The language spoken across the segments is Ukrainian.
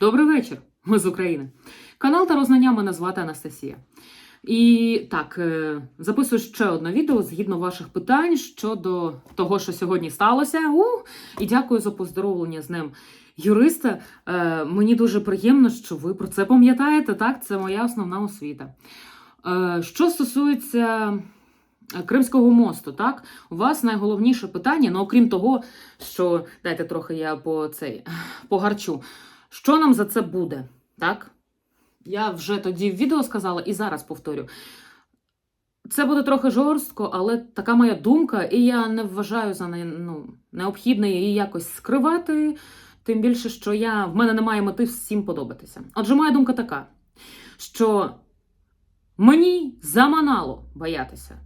Добрий вечір, ми з України. Канал та рознання мене звати Анастасія. І так, е, записую ще одне відео згідно ваших питань щодо того, що сьогодні сталося. У, і дякую за поздоровлення з ним юриста. Е, Мені дуже приємно, що ви про це пам'ятаєте. Так, це моя основна освіта. Е, Що стосується Кримського мосту, так, у вас найголовніше питання, ну окрім того, що дайте трохи я по цей погарчу. Що нам за це буде? Так? Я вже тоді в відео сказала і зараз повторю. Це буде трохи жорстко, але така моя думка, і я не вважаю за не, ну, необхідне її якось скривати. Тим більше, що я, в мене немає мети всім подобатися. Отже, моя думка така, що мені заманало боятися.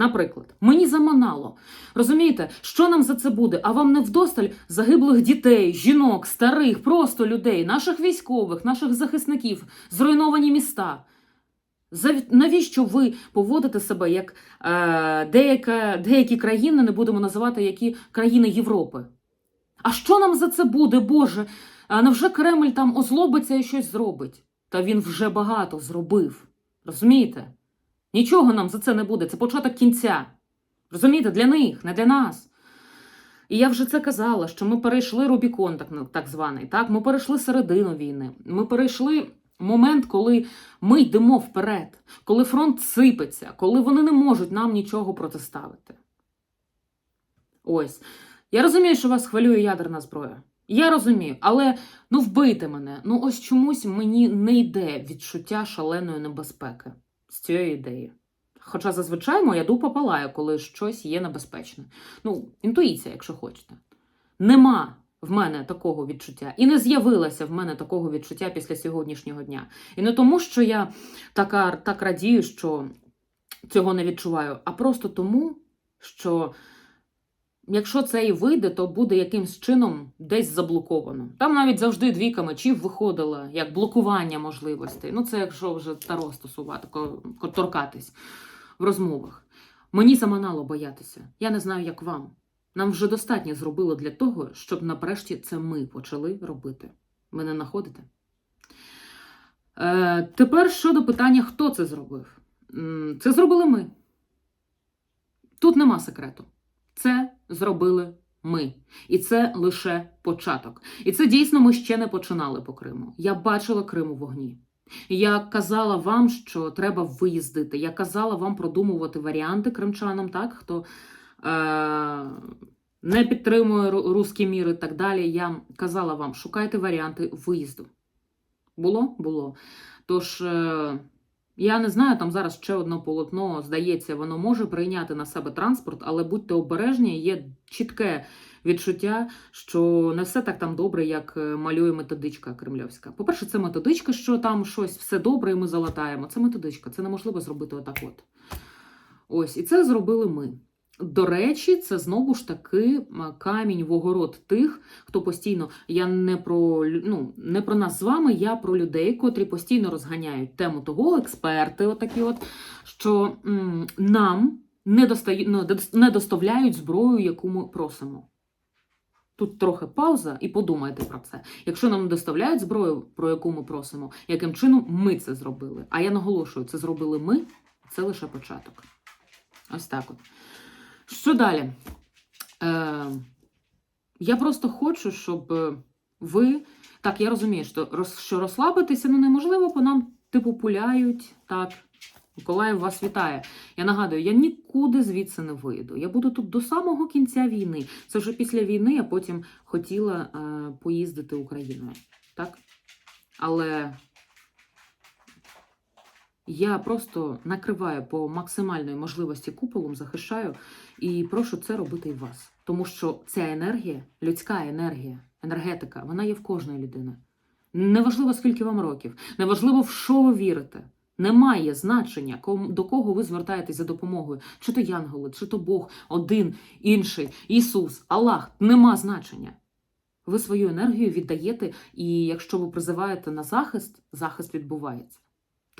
Наприклад, мені заманало. Розумієте, що нам за це буде? А вам не вдосталь загиблих дітей, жінок, старих, просто людей, наших військових, наших захисників, зруйновані міста. Навіщо ви поводите себе як е, деяка, деякі країни, не будемо називати які країни Європи? А що нам за це буде, Боже? А невже Кремль там озлобиться і щось зробить? Та він вже багато зробив. Розумієте? Нічого нам за це не буде. Це початок кінця. Розумієте, для них, не для нас. І я вже це казала, що ми перейшли Рубікон, так, ну, так званий. Так? Ми перейшли середину війни. Ми перейшли момент, коли ми йдемо вперед, коли фронт сипеться, коли вони не можуть нам нічого протиставити. Ось. Я розумію, що вас хвилює ядерна зброя. Я розумію, але ну вбийте мене. Ну ось чомусь мені не йде відчуття шаленої небезпеки з цієї ідеї. Хоча зазвичай моя дупа палає, коли щось є небезпечне. Ну, інтуїція, якщо хочете. Нема в мене такого відчуття. І не з'явилося в мене такого відчуття після сьогоднішнього дня. І не тому, що я така, так радію, що цього не відчуваю, а просто тому, що якщо це і вийде, то буде якимсь чином десь заблоковано. Там навіть завжди двійка мечів виходила, як блокування можливостей. Ну, це якщо вже таро стосувати, торкатись в розмовах. Мені заманало боятися. Я не знаю, як вам. Нам вже достатньо зробило для того, щоб нарешті це ми почали робити. Ви не знаходите? Е, тепер щодо питання, хто це зробив. Це зробили ми. Тут нема секрету. Це зробили ми. І це лише початок. І це дійсно ми ще не починали по Криму. Я бачила Крим у вогні. Я казала вам, що треба виїздити. Я казала вам продумувати варіанти кримчанам, так, хто е- не підтримує ру- руський мір і так далі. Я казала вам, шукайте варіанти виїзду. Було? Було. Тож. Е- я не знаю, там зараз ще одне полотно, здається, воно може прийняти на себе транспорт, але будьте обережні, є чітке відчуття, що не все так там добре, як е, малює методичка кремльовська. По-перше, це методичка, що там щось все добре, і ми залатаємо. Це методичка, це неможливо зробити отак от. Ось, і це зробили ми. До речі, це знову ж таки камінь в огород тих, хто постійно. Я не про ну, не про нас з вами, я про людей, котрі постійно розганяють тему того, експерти, отакі, от, що м, нам не, достаю, ну, не доставляють зброю, яку ми просимо. Тут трохи пауза, і подумайте про це. Якщо нам доставляють зброю, про яку ми просимо, яким чином ми це зробили? А я наголошую, це зробили ми, це лише початок. Ось так от. Що далі? Е, я просто хочу, щоб е, ви. Так, я розумію, що, що розслабитися ну, неможливо, бо нам типу пуляють. Так, Миколаїв вас вітає. Я нагадую, я нікуди звідси не вийду. Я буду тут до самого кінця війни. Це вже після війни я потім хотіла е, поїздити Україною. Так? Але я просто накриваю по максимальної можливості куполом, захищаю і прошу це робити і вас. Тому що ця енергія, людська енергія, енергетика, вона є в кожної людини. Неважливо, скільки вам років, неважливо, в що ви вірите. Немає значення, до кого ви звертаєтесь за допомогою. Чи то янголи, чи то Бог, один, інший, Ісус, Аллах. Нема значення. Ви свою енергію віддаєте, і якщо ви призиваєте на захист, захист відбувається.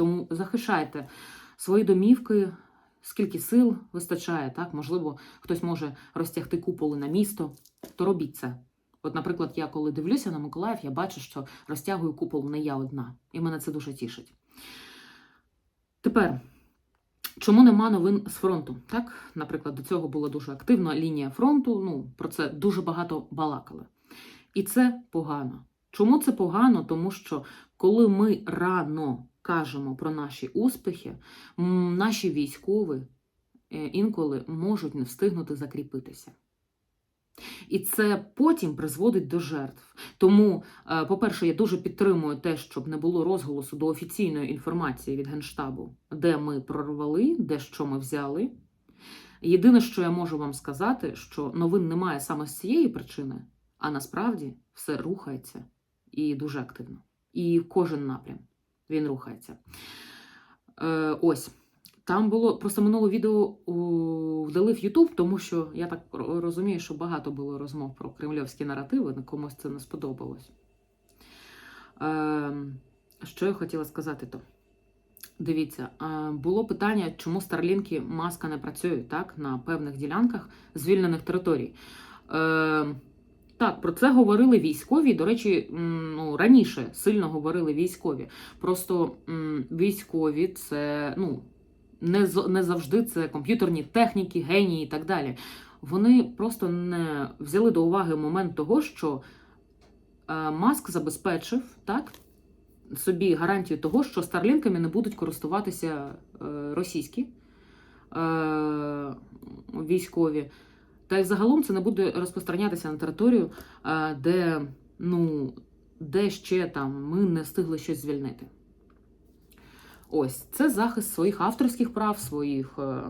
Тому захищайте свої домівки, скільки сил вистачає, так? Можливо, хтось може розтягти куполи на місто, то робіть це. От, наприклад, я коли дивлюся на Миколаїв, я бачу, що розтягую купол не я одна, і мене це дуже тішить. Тепер, чому нема новин з фронту? Так, наприклад, до цього була дуже активна лінія фронту. Ну, про це дуже багато балакали. І це погано. Чому це погано? Тому що коли ми рано кажемо про наші успіхи, наші військові е, інколи можуть не встигнути закріпитися. І це потім призводить до жертв. Тому, е, по-перше, я дуже підтримую те, щоб не було розголосу до офіційної інформації від Генштабу, де ми прорвали, де що ми взяли. Єдине, що я можу вам сказати, що новин немає саме з цієї причини, а насправді все рухається і дуже активно. І в кожен напрям він рухається. Е, ось. Там було просто минуле відео у, вдали в Ютуб, тому що я так розумію, що багато було розмов про кремлівські наративи, на комусь це не сподобалось. Е, що я хотіла сказати то? Дивіться, е, було питання, чому старлінки маска не працюють так, на певних ділянках звільнених територій. Е, так, про це говорили військові. До речі, ну, раніше сильно говорили військові. Просто військові це ну, не, не завжди це комп'ютерні техніки, генії і так далі. Вони просто не взяли до уваги момент того, що е, Маск забезпечив так, собі гарантію того, що старлінками не будуть користуватися е, російські е, військові. Та й загалом це не буде розпространятися на територію, е, де, ну, де ще там ми не встигли щось звільнити. Ось це захист своїх авторських прав, своїх. е,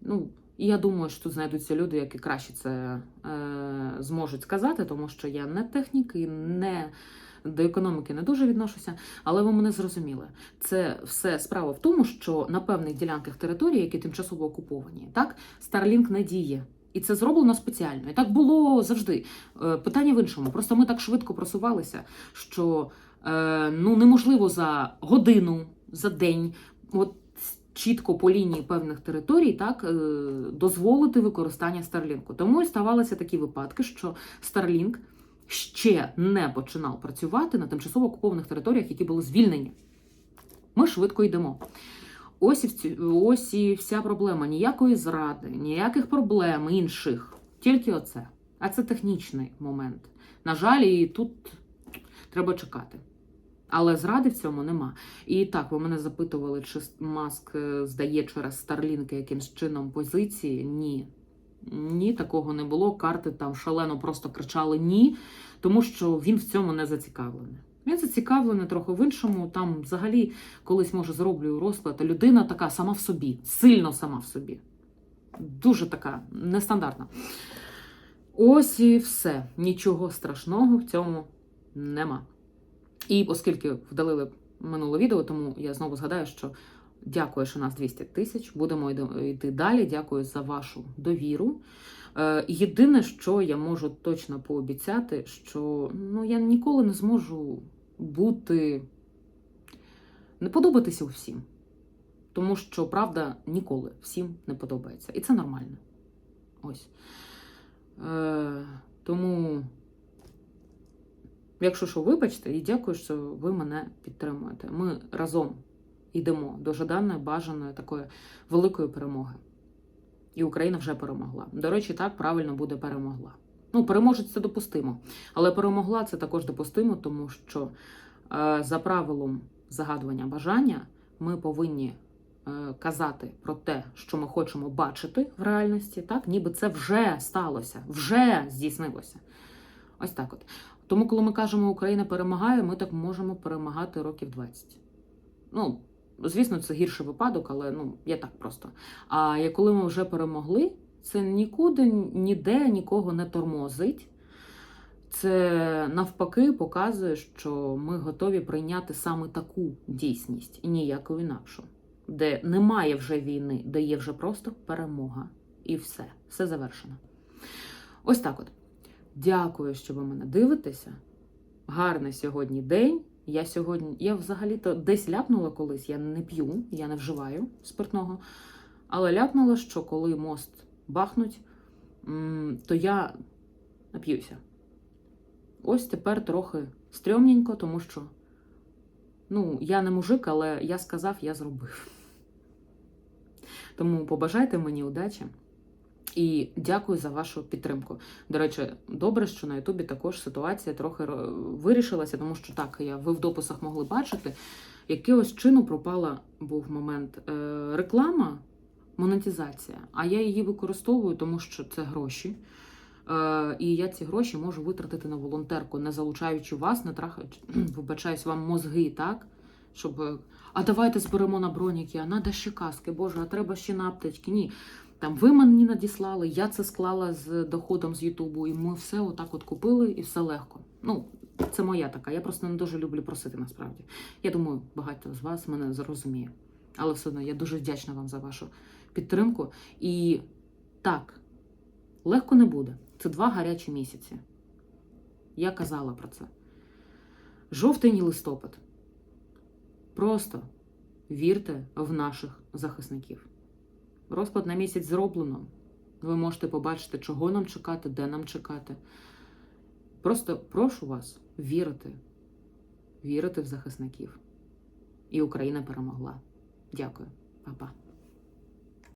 Ну, і я думаю, що тут знайдуться люди, які краще це е, зможуть сказати, тому що я не технік і не до економіки не дуже відношуся, але ви мене зрозуміли. Це все справа в тому, що на певних ділянках території, які тимчасово окуповані, так Starlink не діє. І це зроблено спеціально. І так було завжди. Е, Питання в іншому. Просто ми так швидко просувалися, що е, ну, неможливо за годину, за день, от чітко по лінії певних територій, так е, дозволити використання Starlink. Тому і ставалися такі випадки, що Starlink ще не починав працювати на тимчасово окупованих територіях, які були звільнені. Ми швидко йдемо. Ось і, ці- ось і вся проблема. Ніякої зради, ніяких проблем інших. Тільки оце. А це технічний момент. На жаль, і тут треба чекати. Але зради в цьому нема. І так, ви мене запитували, чи Маск е, здає через Starlink якимсь чином позиції. Ні. Ні, такого не було. Карти там шалено просто кричали ні, тому що він в цьому не зацікавлений. Він зацікавлений трохи в іншому. Там взагалі колись може зроблю розклад. Людина така сама в собі, сильно сама в собі. Дуже така нестандартна. Ось і все. Нічого страшного в цьому нема. І оскільки вдалили минуле відео, тому я знову згадаю, що дякую, що нас 200 тисяч. Будемо йти далі. Дякую за вашу довіру. Е, Єдине, що я можу точно пообіцяти, що ну, я ніколи не зможу бути, не подобатися усім. Тому що правда ніколи всім не подобається. І це нормально. Ось. Е, тому, якщо що, вибачте, і дякую, що ви мене підтримуєте. Ми разом йдемо до жаданої, бажаної такої великої перемоги. І Україна вже перемогла. До речі, так правильно буде перемогла. Ну, переможець це допустимо. Але перемогла це також допустимо, тому що е, за правилом загадування бажання ми повинні е, казати про те, що ми хочемо бачити в реальності, так, ніби це вже сталося, вже здійснилося. Ось так от. Тому, коли ми кажемо Україна перемагає, ми так можемо перемагати років 20. Ну, звісно, це гірший випадок, але ну, я так просто. А коли ми вже перемогли, це нікуди, ніде нікого не тормозить. Це навпаки показує, що ми готові прийняти саме таку дійсність і ніяку інакшу, де немає вже війни, де є вже просто перемога. І все, все завершено. Ось так от. Дякую, що ви мене дивитеся. Гарний сьогодні день. Я сьогодні, я взагалі-то десь ляпнула колись, я не п'ю, я не вживаю спиртного. Але ляпнула, що коли мост бахнуть, то я нап'юся. ось тепер трохи стрьомненько, тому що ну, я не мужик, але я сказав, я зробив. Тому побажайте мені удачі. І дякую за вашу підтримку. До речі, добре, що на Ютубі також ситуація трохи вирішилася, тому що так, я, ви в дописах могли бачити, якогось чину пропала був момент е, реклама, монетизація, а я її використовую, тому що це гроші. Е, і я ці гроші можу витратити на волонтерку, не залучаючи вас, не трахаючи, вибачаюсь вам мозги, так? Щоб. е, А давайте зберемо на броніки, а надо ще каски, Боже, а треба ще на аптечки. Ні. Там ви мені надіслали, я це склала з доходом з Ютубу, і ми все отак от купили, і все легко. Ну, це моя така. Я просто не дуже люблю просити насправді. Я думаю, багато з вас мене зрозуміє. Але все одно я дуже вдячна вам за вашу підтримку. І так, легко не буде. Це два гарячі місяці. Я казала про це. Жовтень і листопад. Просто вірте в наших захисників. Розклад на місяць зроблено. Ви можете побачити, чого нам чекати, де нам чекати. Просто прошу вас вірити, вірити в захисників. І Україна перемогла. Дякую, Па-па.